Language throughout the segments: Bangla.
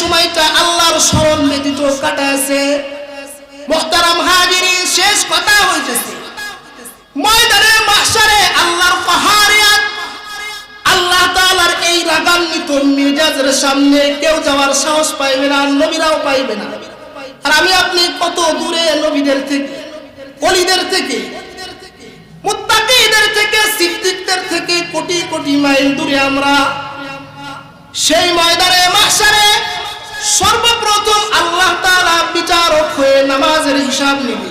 সময়টা আল্লাহর স্মরণ ব্যতীত কাটাছে মোহতারাম হাজিরি শেষ কথা হইতেছে। ময়দানে আল্লাহর আল্লাহ কেউ যাওয়ার সাহস পাইবে না, নবীরাও পাইবে না। আর আমি আপনি কত দূরে নবীদের থেকে, অলিদের থেকে থেকে থেকে কোটি কোটি মাইল দূরে আমরা। সেই ময়দানে সর্বপ্রথম আল্লাহ তাআলা বিচারক হয়ে নামাজের হিসাব নেবে।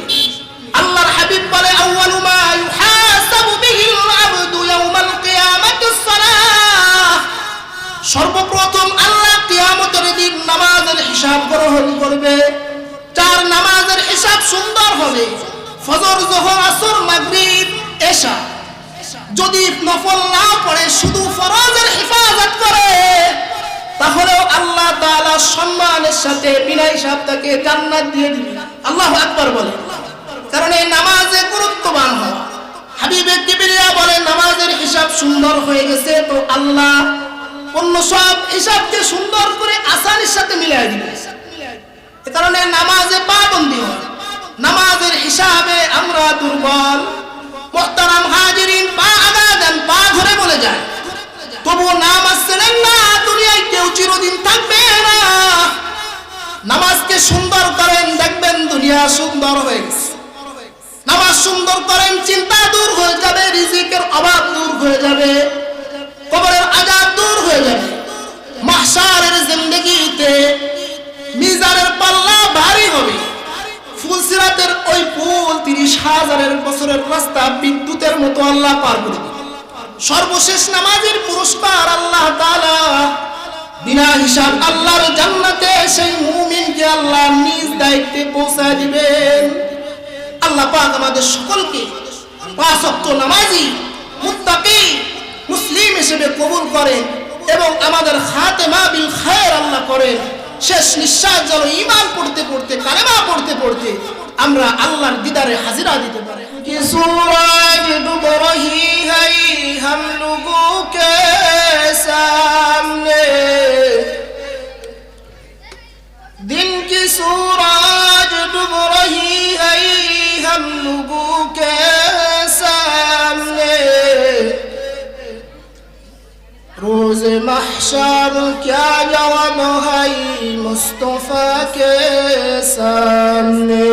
আল্লাহর হাবিব বলে, আউয়ালু মা ইউহাসাবু বিহিল আবদু ইয়াউমাল কিয়ামাতিস সর্বপ্রথম আল্লাহ কিয়ামতের দিন নামাজের হিসাব গ্রহণ করবে। চার নামাজের হিসাব সুন্দর হবে, ফজর, জোহর, আসর, মাগরিব, এশা। যদি নফল না পড়ে, শুধু ফরজের হেফাজত করে তাহলেও আল্লাহ তাআলা সম্মানের সাথে বিনা হিসাব তাকে জান্নাত দিয়ে দিবে। আল্লাহ আকবার বলে। কারণ এই নামাজে গুরুত্ববান কিবরিয়া বলে, নামাজের হিসাব সুন্দর হয়ে গেছে, তো আল্লাহ অন্য সব হিসাবকে সুন্দর করে সাথে দিবে। কারণে নামাজে হয়। নামাজের হিসাবে আমরা দুর্বল, মোহতারাম হাজিরিন, পা আগা দেন পা ধরে বলে যায়। তবুও নামাজ ছেড়েন না, দুনিয়ায় কেউ চিরদিন থাকবে না। নামাজকে সুন্দর করেন, দেখবেন দুনিয়া সুন্দর হয়ে গেছে। নামাজ সুন্দর করেন, চিন্তা দূর হয়ে যাবে, রিজিকের অভাব দূর হয়ে যাবে। কবরের আজাব দূর হয়ে যাবে। মাহশারের জিন্দগিতে মিজানের পাল্লা ভারী হবে। ফুলসিরাতের ওই ফুল তিরিশ হাজারের বছরের রাস্তা বিদ্যুতের মতো আল্লাহ পার করে সর্বশেষ নামাজের পুরস্কার আল্লাহ বিনা হিসাব আল্লাহর জান্নাতে সেই মুমিনকে আল্লাহ নিজ দায়িত্বে পৌঁছায় দিবেন। আল্লাহ পাক আমাদের সকলকে পাঁচ নামাজি, মুত্তাকি, মুসলিম হিসেবে কবুল করেন এবং আমাদের খাতেমা বিল খায়ের আল্লাহ করেন। শেষ নিঃশ্বাস যেন ইমান পড়তে পড়তে, কালেমা পড়তে পড়তে আমরা আল্লাহর দিদারে হাজিরা দিতে পারি। হাই সামনে। দিন কি সুরাজ ডুবরহি হাই হাম লোগো روز محشر کیا جواب ہے مصطفیٰ کے سامنے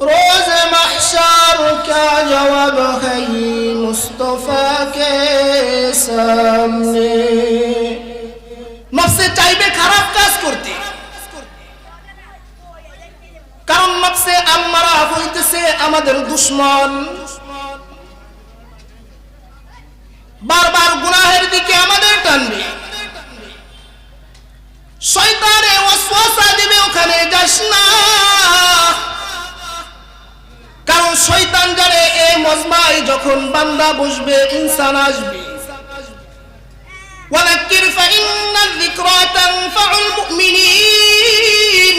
روز محشر کیا جواب ہے مصطفیٰ کے سامنے নফসে চাইবে খারাপ কাজ করতে কারণ নফসে আম্মারা হইতেছে আমাদের দুশ্মন বারবার গুনাহের দিকে আমাদের টানবে। শয়তানে ওয়াসওয়াসা দিবে ওখানে, যাস না। কারণ শয়তান জানে এই মজমায় যখন বান্দা বসবে, ইনসান আসবে। ওয়ালাকির ফাইন্না যিকরা তানফাউল মুমিনিন।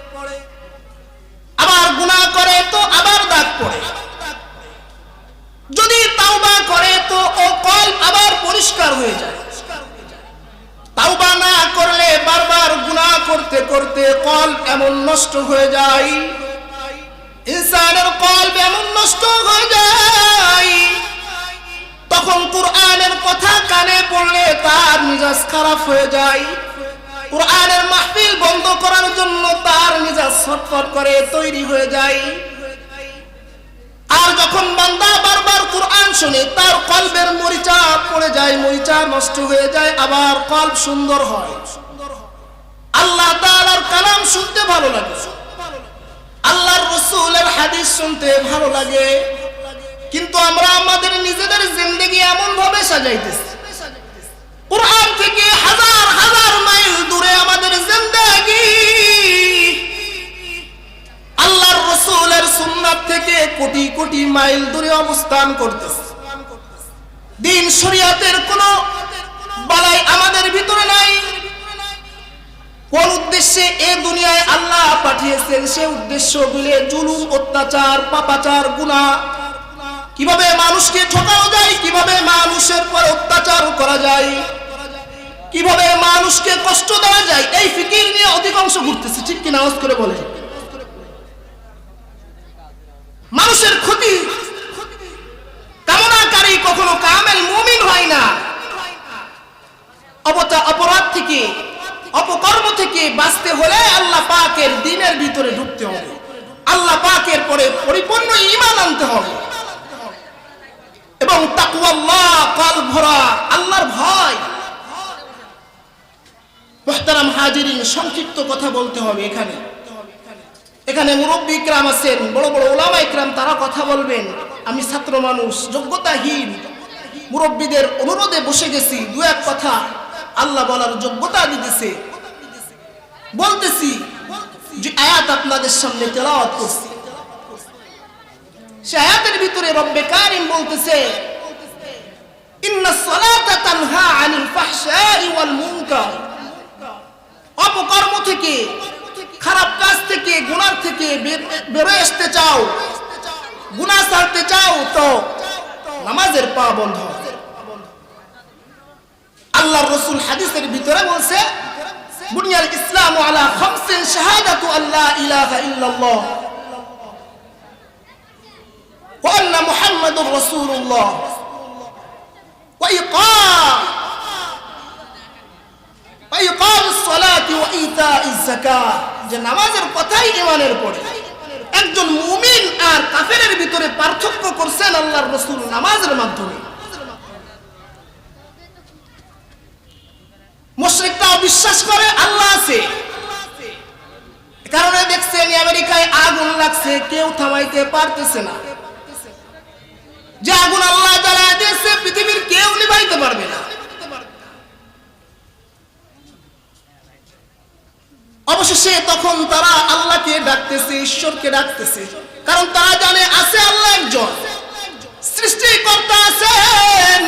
আবার গুনাহ করে তো আবার দাগ পড়ে। যদি তাওবা করে তো ও কল আবার পরিষ্কার হয়ে যায়। তাওবা না করলে বারবার গুনাহ করতে করতে কল এমন নষ্ট হয়ে যায়। ইনসানের কলব এমন নষ্ট হয়ে যায়। তখন কোরআনের কথা কানে পড়লে তার মিজাজ খারাপ হয়ে যায়। কোরআনের মাহফিল বন্ধ করার জন্য তার মিজাজ ছটফট করে তৈরি হয়ে যায়। আর যখন বান্দা বারবার কোরআন শুনে, তার কলবের মরিচা পড়ে যায়, মরিচা নষ্ট হয়ে যায়, আবার কলব সুন্দর হয়। আল্লাহ তাআলার কালাম শুনতে ভালো লাগে। আল্লাহর রসুলের হাদিস শুনতে ভালো লাগে। কিন্তু আমরা আমাদের নিজেদের জিন্দগি এমন ভাবে সাজাইতেছি। কোরআন থেকে হাজার হাজার মাইল দূরে আমাদের জিন্দাগি। আল্লাহর রসুলের সুন্নাত থেকে কোটি কোটি মাইল দূরে অবস্থান করতেছে। দিন শরিয়াতের কোনো বালাই আমাদের ভিতরে নাই। কোন উদ্দেশ্যে এ দুনিয়ায় আল্লাহ পাঠিয়েছেন সে উদ্দেশ্য গুলে জুলুম, অত্যাচার, পাপাচার, গুণা। কীভাবে মানুষকে ঠকানো যায়, কীভাবে মানুষের পর অত্যাচার করা যায়? কীভাবে মানুষকে কষ্ট দেওয়া যায়, এই ফিকির নিয়ে অধিকাংশ ঘুরতেছে। ঠিক কিনা আওয়াজ করে বলে মানুষের ক্ষতি কামনাকারী কখনো কামেল মুমিন হয় না। অবতা অপরাধ থেকে, অপকর্ম থেকে বাঁচতে হলে আল্লাহ পাকের দিনের ভিতরে ঢুকতে হবে। আল্লাহ পাকের পরে পরিপূর্ণ ইমান আনতে হবে। এবং তাকুয়াল্লাহ কল ভরা আল্লাহর ভয় মোহতারাম হাজিরিন, সংক্ষিপ্ত কথা বলতে হবে এখানে। এখানে মুরব্বী ইকরাম আছেন, বড় বড় ওলামা ইকরাম, তারা কথা বলবেন। আমি ছাত্র মানুষ, যোগ্যতাহীন। মুরব্বীদের অনুরোধে বসে গেছি, দু এক কথা আল্লাহ বলার যোগ্যতা দিতেছে। বলতেছি যে আয়াত আপনাদের সামনে তেলাওয়াত করছি। সে আয়াতের ভিতরে রব্বে কারিম বলতেছে, ইন্না সালাতা তানহা আনিল ফাহশাই ওয়াল মুনকার। অপকর্ম থেকে, খারাপ কাজ থেকে, গুনার থেকে বেরোয় আসতে চাও, গুনাহ ছাড়তে চাও, তো নামাজের পা বন্ধ। আল্লাহর রসুল হাদিসের ভিতরে বলছে বুনিয়াল ইসলাম আলা খামসিন শাহাদাতু আল্লাহ ইলাহা ইল্লাল্লাহ। ওয়া আন্না মুহাম্মাদুর রাসূলুল্লাহ। ওয়া ইকাম ওয়া ইকামুস সালাতি ওয়া ইতাইজ যাকাত পার্থক্য করছেন আল্লাহর রাসূল নামাজের মাধ্যমে। মুশরিকরাও বিশ্বাস করে, আল্লাহ আছে। কারণে দেখছেন আমেরিকায় আগুন লাগছে, কেউ থামাইতে পারতেছে না। যে আগুন আল্লাহ জ্বালায় দিয়েছে, পৃথিবীর কেউ নিভাইতে পারবে না। অবশেষে তখন তারা আল্লাহকে ডাকতেছে, ঈশ্বরকে ডাকতেছে। কারণ তারা জানে আছে আল্লাহ একজন। সৃষ্টিকর্তা আছেন।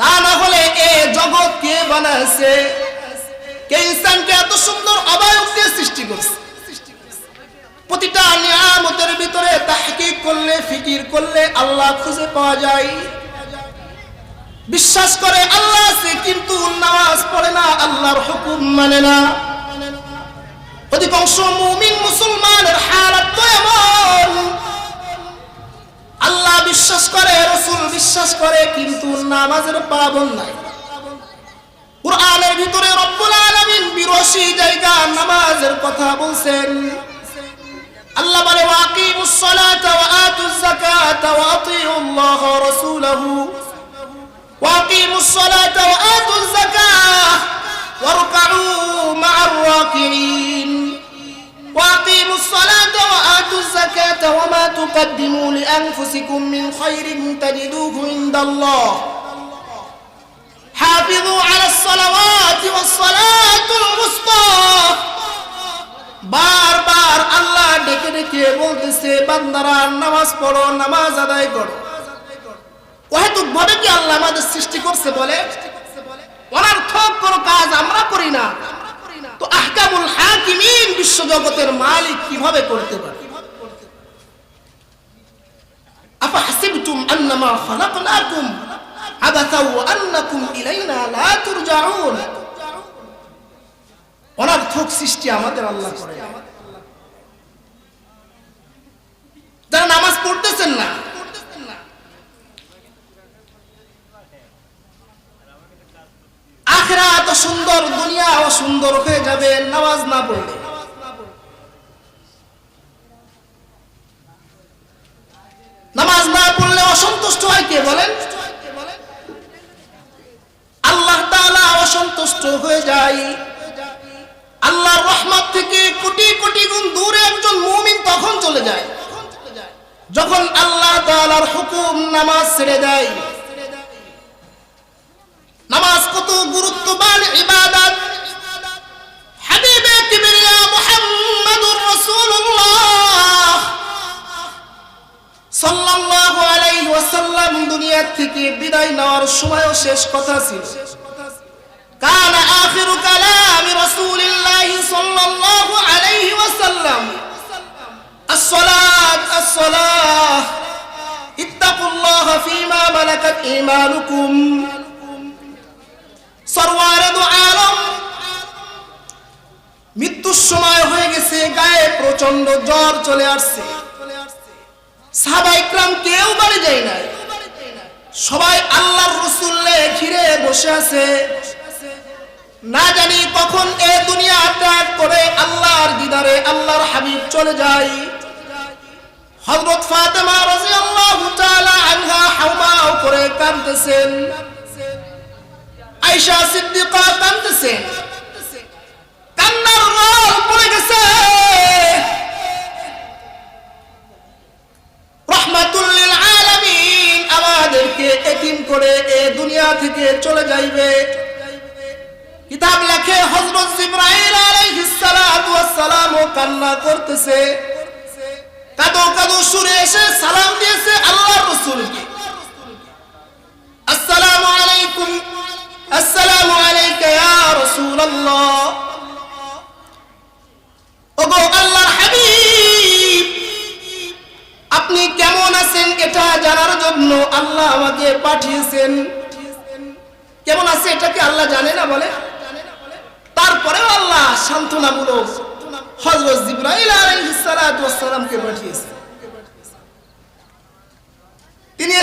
তা না হলে এ জগৎ কে বানাইছে? কে ইনসানকে এত সুন্দর অবয়ব দিয়ে সৃষ্টি করছে? প্রতিটা নিয়ামতের ভিতরে তাহকিক করলে, ফিকির করলে আল্লাহ খুঁজে পাওয়া যায়। বিশ্বাস করে আল্লাহ আছে, কিন্তু নামাজ পড়ে না, আল্লাহর হুকুম মানে না। অধিকাংশ মুমিন মুসলমানের হালাত তো এমন। আল্লাহ বিশ্বাস করে, রসুল বিশ্বাস করে, কিন্তু নামাজের পাবন নাই। কোরআনের ভিতরে রব্বুল আলামিন বিরসি জায়গা নামাজের কথা বলছেন। আল্লাহ বলে ওয়াকিমুস সালাতা ওয়া আতুজ যাকাতা ওয়া আতিউল্লাহ রাসূলাহু। ওয়াকিমুস সালাতা ওয়া আতুজ যাকাহ الزكاة وما تقدموا لأنفسكم من خير تجدوه عند الله حافظوا على الصلوات والصلاة الوسطى বারবার আল্লাহ ডেকে ডেকে বলতেছে বান্দারা নামাজ পড়ো নামাজ আদায় করো অহেতুক ভাবে কি আল্লাহ আমাদের সৃষ্টি করছে বলে অনার্থক কোনো কাজ আমরা করি না তো আহকামুল হাকিমিন বিশ্ব জগতের মালিক কিভাবে করতে পারে আন্নামা খালাকনাকুম আবাসা ওয়া আন্নাকুম ইলাইনা লা তুরজাউন অনার্থক সৃষ্টি আমাদের আল্লাহ করে। যারা নামাজ পড়তেছেন না আখরা এত সুন্দর দুনিয়া সুন্দর হয়ে যাবে, নামাজ না পড়লে। সময়ও শেষ কথা ছিল কান আখিরু কালামি রাসূলিল্লাহ সাল্লাল্লাহু আলাইহি ওয়াসাল্লাম الصلاة الصلاة اتقوا الله فيما ملكت إيمانكم সরওয়ারে দু আলম মৃত্যুর সময় হয়ে গেছে গায়ে প্রচন্ড জ্বর চলে আসছে সাহাবা ইকরাম কেউ বাড়ি যায় নাই সবাই আল্লাহর রসুল্লে ঘিরে বসে আছে। না জানি কখন এ দুনিয়া ত্যাগ করে আল্লাহর দিদারে, আল্লাহর হাবিব চলে যায়। হযরত ফাতেমা রাদিয়াল্লাহু তাআলা আনহা হাওমাও করে কাঁদতেছেন। আয়েশা সিদ্দিকা কাঁদতেছেন। কান্নার রোল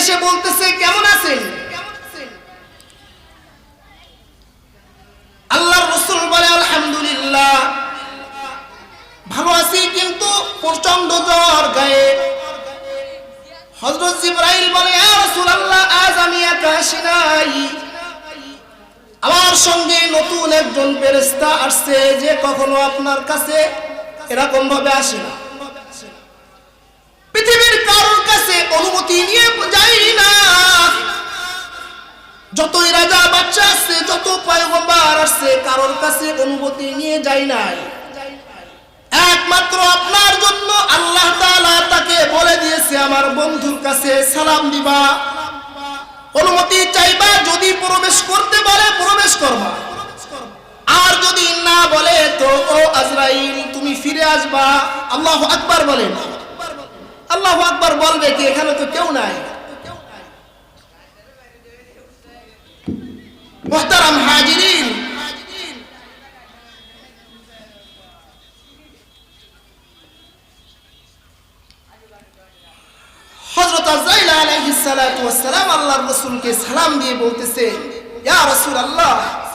এসে বলতেছে, কেমন আছেন? আল্লাহর রাসূল বলে, আলহামদুলিল্লাহ, ভালো আছি, কিন্তু প্রচণ্ড জ্বর গায়ে। হযরত জিবরাইল বলে রাসূলুল্লাহ, আজ আমি একা নাই। আমার সঙ্গে নতুন একজন ফেরেশতা আসছে, যে কখনো আপনার কাছে এরকম ভাবে আসে না। অনুমতি নিয়ে যাই না। যতই রাজা বাচ্চা আসছে, যত পয়গম্বর আসছে, কারোর কাছে অনুমতি নিয়ে যাই নাই। একমাত্র আপনার জন্য আল্লাহ তাকে বলে দিয়েছে, আমার বন্ধুর কাছে সালাম দিবা। অনুমতি চাইবা, যদি প্রবেশ করতে বলে প্রবেশ করবা। আর যদি না বলে, তো ও আজরাইল, তুমি ফিরে আসবা। আল্লাহ আকবার বলেন। আল্লাহ আকবার বলবে কি এখানে তো কেউ নাই মোহতারাম হাজিরিন হযরত আজরাইল আলাইহিস সালাতু ওয়াস সালাম আল্লাহর রাসূলকে সালাম দিয়ে বলতেছে ইয়া রাসূলুল্লাহ আপনার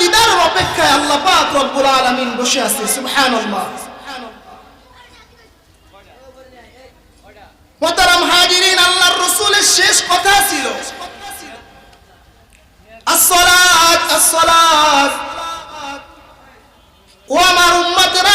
দিদারের অপেক্ষায় আল্লাহ পাক রব্বুল আলামিন বসে আছে, সুবহানাল্লাহ। মোহতারাম হাজিরিন, আল্লাহর রাসূলের শেষ কথা ছিল। আসসালাত আসসালাত। ও আমার উম্মতেরা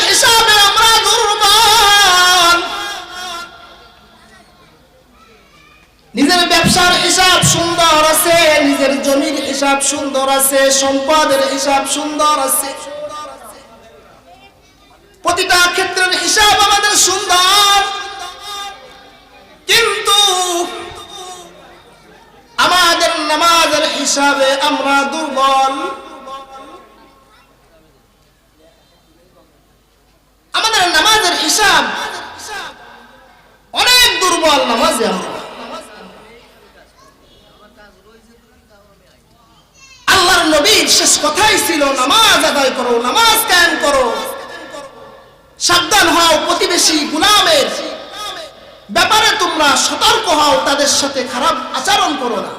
হিসাব সুন্দর আছে, সম্পদের হিসাব সুন্দর আছে। প্রতিটা ক্ষেত্রের হিসাব আমাদের সুন্দর। কিন্তু আমাদের নামাজের হিসাবে আমরা দুর্বল। আমাদের নামাজের হিসাব অনেক দুর্বল নামাজে আমরা। আল্লাহর নবীর শেষ কথাই ছিল, নামাজ আদায় করো, নামাজ কায়েম করো। সাবধান হও প্রতিবেশী গুলামের। ব্যাপারে তোমরা সতর্ক হও, তাদের সাথে খারাপ আচরণ করো না।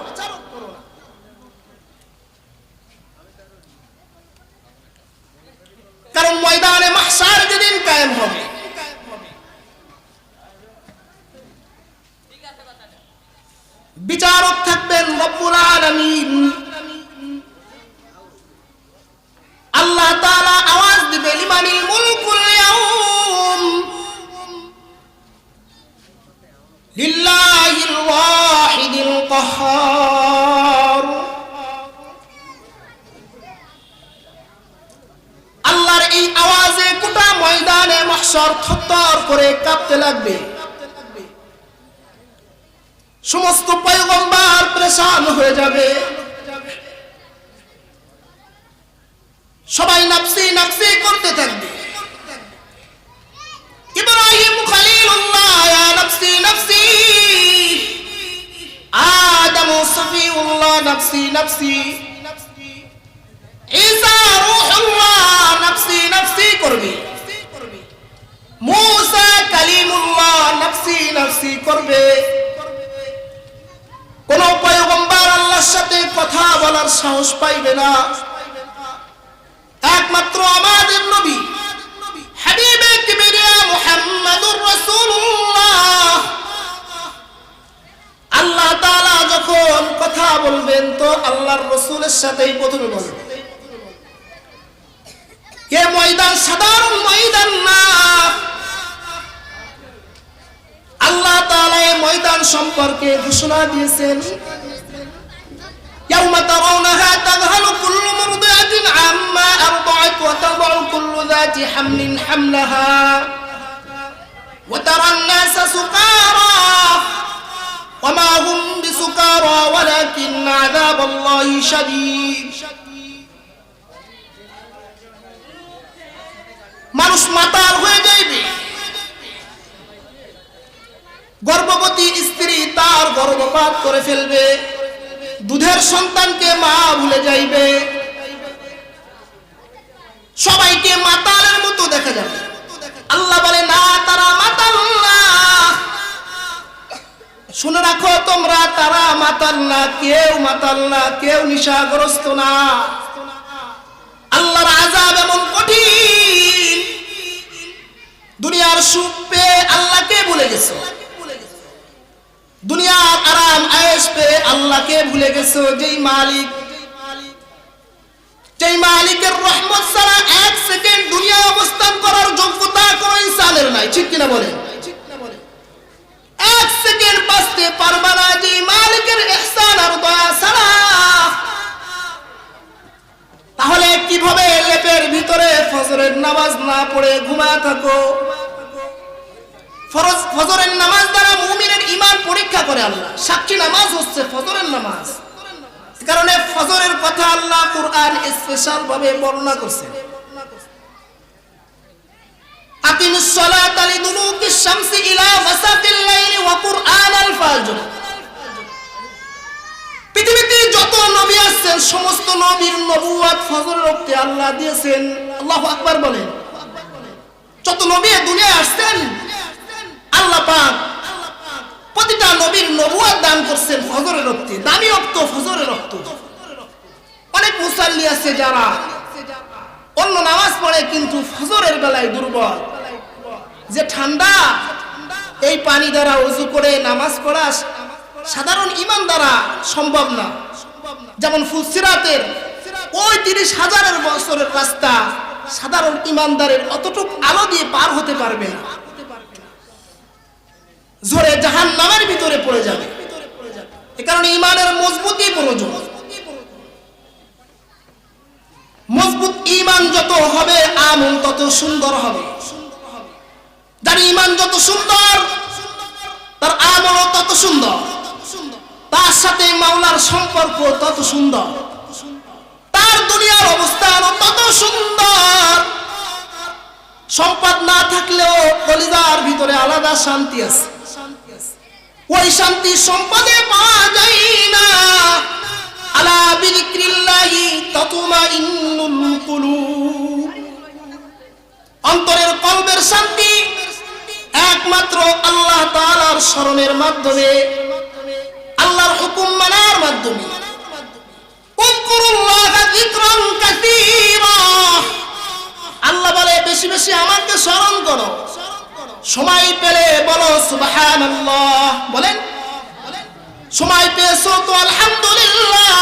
কারণ ময়দানে মাহসার যেদিন কায়েম হবে। বিচারক থাকবেন রব্বুল আলামিন। আল্লাহ তাআলা আওয়াজ দিবে লিমানিল মুলকুল ইয়াউম। লিল্লাহিল ওয়াহিদিল আল্লাহর এই আওয়াজে গোটা ময়দানে মাহশর থরথর করে কাঁপতে লাগবে। সমস্ত পয়গম্বর পরেশান হয়ে যাবে সবাই নাফসি নাফসি করতে থাকবে। ইব্রাহিম খলিলুল্লাহ, ইয়া নাফসি নাফসি। আদম সফিউল্লাহ কোন পয়গম্বর আল্লাহর সাথে কথা বলার সাহস পাইবে না। একমাত্র আমাদের নবী। হাবিবে কিবরিয়া মুহাম্মাদুর রাসূলুল্লাহ। আল্লাহ তাআলা যখন কথা বলবেন, তো আল্লাহর রাসূলের সাথেই প্রথমে বলবেন। এ ময়দান সাধারণ ময়দান না। আল্লাহ তাআলা এই ময়দান সম্পর্কে ঘোষণা দিয়েছেন। ইয়াউমা তারাউনাহা عما أرضعت وتضع كل ذات حمل حملها وترى الناس سكارى وما هم بسكارى ولكن عذاب الله شديد মানুষ মাতাল হয়ে যাইবে গর্ভবতী স্ত্রী তার গর্ভপাত করে ফেলবে দুধের সন্তানকে মা ভুলে যাইবে সবাইকে মাতালের মতো দেখা যাবে। আল্লাহ বলে, না, তারা মাতাল না। শুনে রাখো, তোমরা তারা মাতাল না, কেউ মাতাল না, কেউ নিশাগ্রস্ত না। আল্লাহর আজাব এমন কঠিন। দুনিয়ার সুখ পেয়ে আল্লাহকে ভুলে গেছো। দুনিয়ার আরাম, আয়েশ পেয়ে আল্লাহকে ভুলে গেছো, যেই মালিক যেই মালিকের রহমত এক সেকেন্ড দুনিয়া অবস্থান করার যোগ্যতা কোনো ইনসানের নাই। ঠিক কিনা বলেন এক সেকেন্ড বাঁচতে না যে মালিকের আর দয়া তাহলে কীভাবে লেপের ভিতরে ফজরের নামাজ না পড়ে ঘুমায় থাকো? ফরজ, ফজরের নামাজ দ্বারা মুমিনের ইমান পরীক্ষা করে আল্লাহ। সাক্ষী নামাজ হচ্ছে ফজরের নামাজ। কারণে ফজরের কথা আল্লাহ কুরআন স্পেশাল ভাবে বর্ণনা করছে আকিমুস সালাতা লিদুলুকিশ শামসি ইলা ওয়াসাতিল লাইলি ওয়া কুরআনাল ফাজর। পৃথিবীতে যত নবী আসছেন সমস্ত নবীর নবুয়াত ফজরের ওক্তে আল্লাহ দিয়েছেন। আল্লাহু আকবার বলেন। যত নবী দুনিয়ায় আসছেন, আল্লাহ পাক প্রতিটা নবীর নবুয়াত দান করছেন ফজরের রক্তে, দামি রক্ত, ফজরের রক্ত। অনেক মুসাল্লি আছে যারা অন্য নামাজ পড়ে কিন্তু ফজরের বেলায় দুর্বল। যে ঠান্ডা, এই পানি দ্বারা উজু করে নামাজ পড়া সাধারণ ইমান দ্বারা সম্ভব না। যেমন ফুলসিরাতের ওই তিরিশ হাজারের বছরের রাস্তা সাধারণ ইমানদারের অতটুক আলো দিয়ে পার হতে পারবে না। ঝরে জাহান নামের ভিতরে পড়ে যাবে। এ কারণে ইমানের মজবুতি প্রয়োজন। মজবুত ইমান যত হবে, আমল তত সুন্দর হবে। যার ইমান যত সুন্দর, তার আমলও তত সুন্দর। তার সাথে মাওলার সম্পর্ক তত সুন্দর। তার দুনিয়ার অবস্থান তত সুন্দর। সম্পদ না থাকলেও কলিজার ভিতরে আলাদা শান্তি আছে। ওই শান্তি সম্পদে পাওয়া যায় না। আলা বিযিক্রিল্লাহি তাতমাইন্নুল কুলুব। অন্তরের কলবের শান্তি একমাত্র আল্লাহ তাআলার স্মরণের মাধ্যমে, আল্লাহর হুকুম মানার মাধ্যমে। আল্লাহ বলে, বেশি বেশি আমাকে স্মরণ করো। সময় পেলে বলো সুবহানাল্লাহ। বলেন। সময় পেয়েছ তো আলহামদুলিল্লাহ।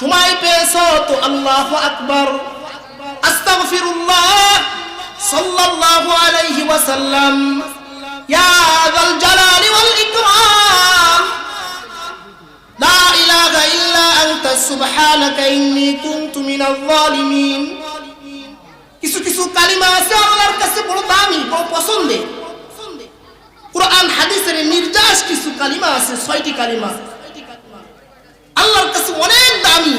সময় পেয়েছ তো আল্লাহু আকবার। আস্তাগফিরুল্লাহ সাল্লাল্লাহু আলাইহি ওয়াসাল্লাম। ইয়া যাল জালালি ওয়াল ইকরাম। লা ইলাহা ইল্লা আনতা, সুবহানাকা ইন্নী কুনতু মিনাল জালিমিন কিছু কিছু কালিমা আছে আল্লাহর কাছে, বড় দামি, বড় পছন্দের। কোরআন, হাদিসের নির্যাস কিছু কালিমা আছে, ছয়টি কালিমা। আল্লাহর কাছে অনেক দামি।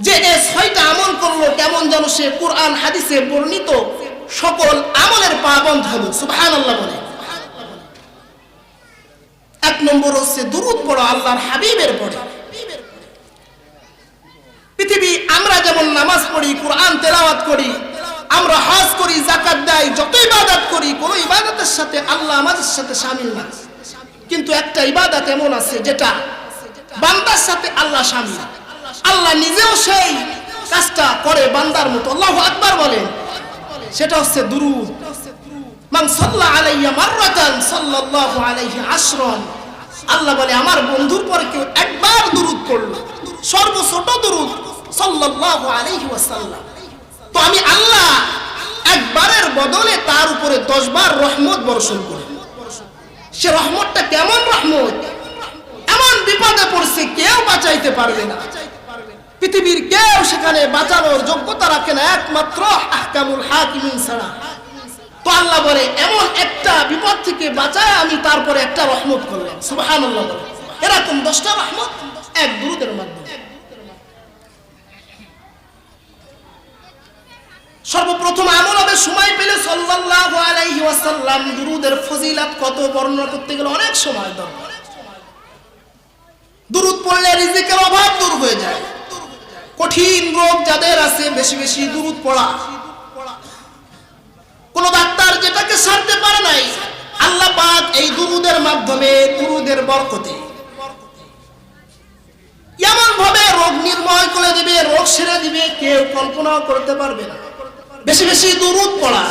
যে এ ছয়টা আমল করল, কেমন যেন সে কোরআন, হাদিসে বর্ণিত সকল আমলের পাবন্ধ হবে সুবহান আল্লাহ বলে। এক নম্বর হচ্ছে দুরুদ পড়ো আল্লাহর হাবিবের পড়ে পৃথিবী আমরা যেমন নামাজ পড়ি, কোরআন তেলাওয়াত করি, আমরা হজ করি জাকাত দেয় যত ইবাদত করি, কোন ইবাদতের সাথে আল্লাহ আমাদের সাথে সামিল না। কিন্তু একটা ইবাদত এমন আছে যেটা বান্দার সাথে আল্লাহ শামিল আল্লাহ নিজেও সেই কাজটা করে বান্দার মতো। আল্লাহ আকবার বলেন। সেটা হচ্ছে দুরুদ। মান সাল্লা আলাইয়া মাররাতান সাল্লাল্লাহু আলাইহি আশরান। আল্লাহ বলে, আমার বন্ধুর পরে কেউ একবার দুরুদ পড়ল। সর্বছোট দুরুদ তো আমি আল্লাহ একবারের বদলে তার উপরে দশ বার রহমত বর্ষণ করি। সে রহমতটা কেমন রহমত? এমন বিপদে পড়ছে কেউ বাঁচাইতে পারবে না। পৃথিবীর কেউ সেখানে বাঁচানোর যোগ্যতা রাখে না, একমাত্র আহকামুল হাকিমিন ছাড়া। তো আল্লাহ বলে, এমন একটা বিপদ থেকে বাঁচায় আমি তারপরে একটা রহমত করলাম। বলে। এরকম দশটা রহমত এক দুরুদের মাধ্যমে। সর্বপ্রথম আমল হবে সময় পেলে সাল্লাল্লাহু আলাইহি ওয়াসাল্লাম দুরুদের ফজিলত কত বর্ণনা করতে গেলে অনেক সময় দরকার। দুরুদ পড়লে রিজিকের অভাব দূর হয়ে যায়। কঠিন রোগ যাদের আছে, বেশি বেশি দুরুদ পড়া। কোন ডাক্তার যেটাকে সারতে পারে নাই, আল্লাহ পাক এই দুরুদের মাধ্যমে দুরুদের বরকতে এমন ভাবে রোগ নির্ময় করে দিবে, রোগ সেরে দিবে, কেউ কল্পনাও করতে পারবে না। বেশি বেশি দুরুদ পড়া।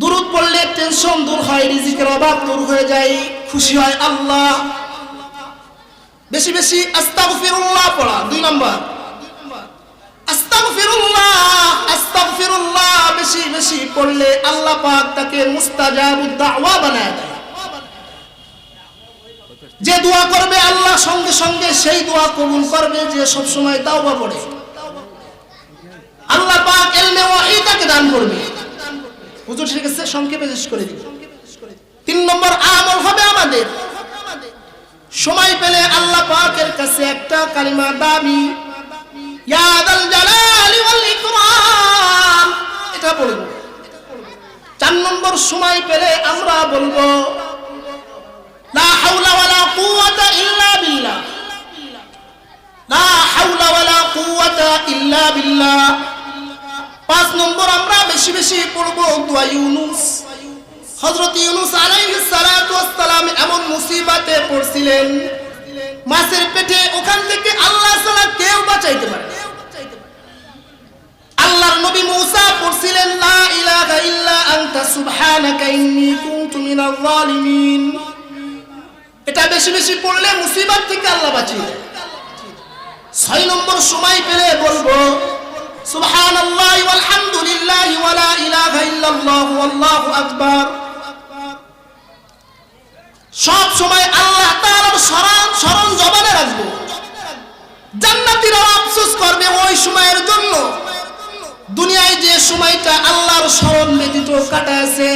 দুরুদ পড়লে টেনশন দূর হয়, রিজিকের অভাব দূর হয়ে যায়, খুশি হয় আল্লাহ। বেশি বেশি আস্তাগফিরুল্লাহ পড়া, দুই নম্বর। আস্তাগফিরুল্লাহ আস্তাগফিরুল্লাহ বেশি বেশি পড়লে আল্লাহ পাক তাকে মুস্তাজাবুদ দাওয়া বানায় দেয়। যে দোয়া করবে আল্লাহ সঙ্গে সঙ্গে সেই দোয়া কবুল করবে, যে সব সময় তাওবা পড়ে। আল্লাহ পাক এলমে ওয়াহি তাকে দান করবে। হুজুর আছে সংক্ষেপে শেষ করে দিই তিন নম্বর আমল হবে আমাদের। সময় পেলে আল্লাহ পাকের কাছে একটা কালিমা দাবি। ইয়াদাল জালালি ওয়াল ইকরাম। এটা বলব। চার নম্বর সময় পেলে আমরা বলব, লা হাওলা ওয়ালা বেশি পড়ব দোয়া ইউনুস। হযরত ইউনুস আলাইহিস সালাতু ওয়াস সালাম এমন মুসিবাতে পড়ছিলেন, মাছের পেটে ওখান থেকে আল্লাহ ছাড়া কেউ বাঁচাইতে পারে আল্লাহর নবী মূসা পড়ছিলেন, লা ইলাহা ইল্লা আনতা, সুবহানাকা ইন্নী কুনতু মিনাল জালিমিন এটা বেশি বেশি পড়লে মুসিবত থেকে আল্লাহ বাঁচিয়ে দেয়। ছয় নম্বর সময় পেলে বলব সুবহানাল্লাহি ওয়ালহামদুলিল্লাহি ওয়ালা ইলাহা ইল্লাল্লাহু ওয়াল্লাহু আকবার। সব সময় আল্লাহ তাআলার স্মরণ স্মরণ জবানে রাখব। জান্নাতীরা আফসোস করবে ওই সময়ের জন্য। দুনিয়ায় যে সময়টা আল্লাহর স্মরণ ব্যতীত কাটাছে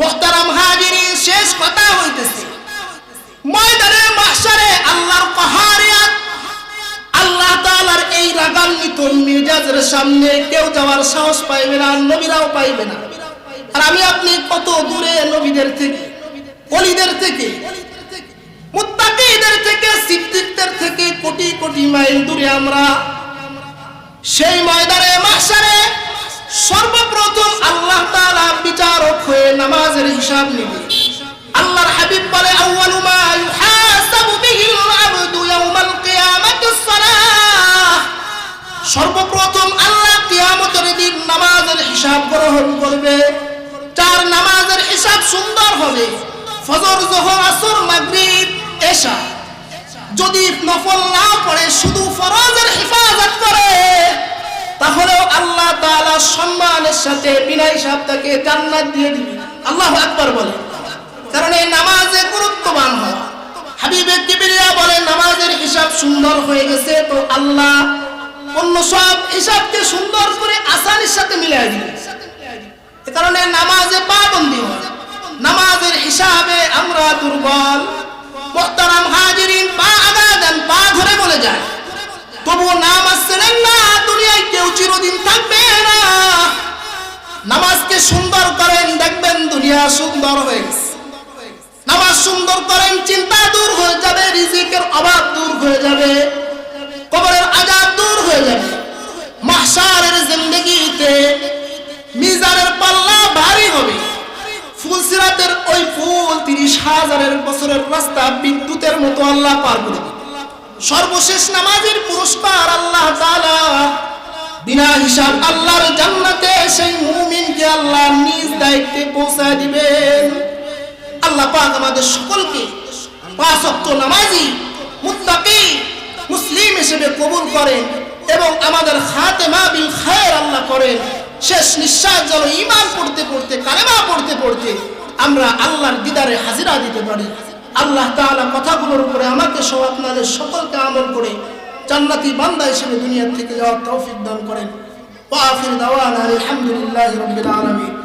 মোহতারাম হাজিরি শেষ কথা হইতেছে। ময়দানে, মাহশারে আল্লাহর এই মির্জাজের সামনে? কেউ যাওয়ার সাহস পাইবে না, নবীরাও পাইবে না। আর আমি আপনি কত দূরে নবীদের থেকে, অলিদের থেকে কোটি কোটি মাইল দূরে সেই সর্বপ্রথম আল্লাহ বিচারক হয়ে আল্লাহর হাবিব বলে, আউয়ালু মা ইউহাসাবু বিহিল আবদু ইয়াউমাল কিয়ামাতিস সালাহ। সর্বপ্রথম আল্লাহ কিয়ামতের দিন নামাজের হিসাব গ্রহণ করবে। তার নামাজের হিসাব সুন্দর হবে, ফজর, জোহর, আসর, মাগরিব, এশা। যদি নফল না পড়ে, শুধু ফরজের হেফাজত করে, তাহলেও আল্লাহ তাআলা সম্মানের সাথে বিনা হিসাব তাকে জান্নাত দিয়ে দিবে। আল্লাহ আকবার বলে। কারণ এই নামাজে গুরুত্ববান হওয়া। হাবিবে কিবরিয়া বলে, নামাজের হিসাব সুন্দর হয়ে গেছে, তো আল্লাহ অন্য সব হিসাবকে সুন্দর করে আসানির সাথে মিলাই দিবে এ কারণে নামাজে পাবন্দি হয়। নামাজের হিসাবে আমরা দুর্বল। মোহতারাম হাজিরিন পা আগা দেন, পা ধরে বলে যায়। তবু নামাজ ছেড়েন না, দুনিয়ায় কেউ চিরদিন থাকবে না। নামাজকে সুন্দর করেন, দেখবেন দুনিয়া সুন্দর হয়ে নামাজ সুন্দর করেন, চিন্তা দূর হয়ে যাবে, রিজিকের অভাব দূর হয়ে যাবে। ফুলসিরাতের ওই ফুল তিরিশ হাজারের বছরের রাস্তা বিদ্যুতের মতো আল্লাহ পার করে সর্বশেষ নামাজের পুরস্কার আল্লাহ তাআলা বিনা হিসাব আল্লাহর জান্নাতে সেই মুমিনকে আল্লাহ নিজ দায়িত্বে পৌঁছায় দিবেন। আল্লাহ পাক আমাদের সকলকে পাঁচ ওয়াক্ত নামাজি, মুত্তাকি, মুসলিম হিসেবে কবুল করেন এবং আমাদের খাতেমা বিল খায়ের আল্লাহ করেন। শেষ নিঃশ্বাস যেন ইমান পড়তে পড়তে, কালেমা পড়তে পড়তে আমরা আল্লাহর দিদারে হাজিরা দিতে পারি। আল্লাহ তাহলে কথাগুলোর উপরে আমাকে সহ আপনাদের সকলকে আমল করে জান্নাতি বান্দা হিসেবে দুনিয়ার থেকে যাওয়ার তৌফিক দান করেন। আলহামদুলিল্লাহ রবিল আলমী